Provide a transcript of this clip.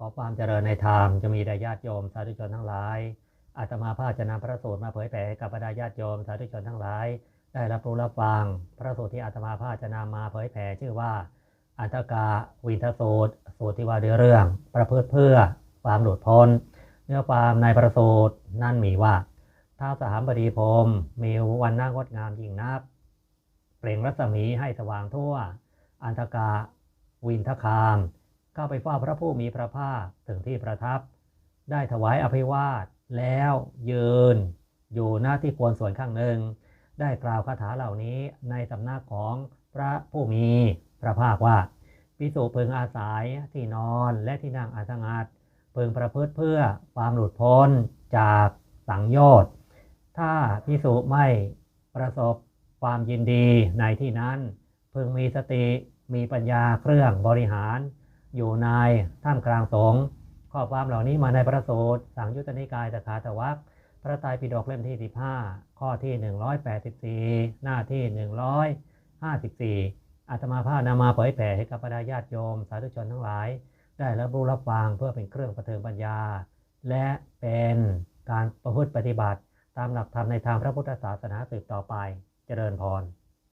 ขอความเจริญในธรรมจะมีแด่ญาติโยมสาธุชนทั้งหลายอาตมาภาพจะนำพระสูตรมาเผยแผ่กับบรรดาญาติโยมสาธุชนทั้งหลาย ได้รับรู้รับฟังพระสูตรที่อาตมาภาพจะนำมาเผยแผ่ชื่อว่า อันตกาวินทสูตร สูตรที่ว่าด้วยเรื่อง ประพฤติเพื่อความหลุดพ้น เนื้อความในประสูตรนั่นมีว่าท้าสหามบดีพรมมีวันน้างดงามยิ่งนักเปล่งรัศมีให้สว่างทั่ว อันตกาวินทคาม เข้าไปเฝ้าพระผู้มีพระภาคถึงที่ประทับ ได้ถวายอภิวาทแล้วยืน อยู่หน้าที่ควรส่วนข้างหนึ่ง ได้กล่าวคาถาเหล่านี้ในสำนักของพระผู้มีพระภาคว่าพิสุพึงอาศัยที่นอนและที่นั่งอาสงัดพึงประพฤติเพื่อความหลุดพ้นจากสังโยชน์ถ้าพิสุไม่ประสบความยินดีในที่นั้น พึงมีสติมีปัญญาเครื่องบริหาร อยู่ในท่ามกลางสงฆ์ข้อความเหล่านี้มาในพระสูตรสังยุตตนิกายตถาตวัคพระไตรปิฎกเล่มที่ 15 ข้อที่ 184 หน้าที่ 154 อาตมาภาพนำมาเผยแผ่ให้กับบรรดาญาติโยม สาธุชนทั้งหลาย ได้รับรู้รับฟังเพื่อเป็นเครื่องประเทิงปัญญา และเป็นการประพฤติปฏิบัติ ตามหลักธรรมในทางพระพุทธศาสนาสืบต่อไป เจริญพร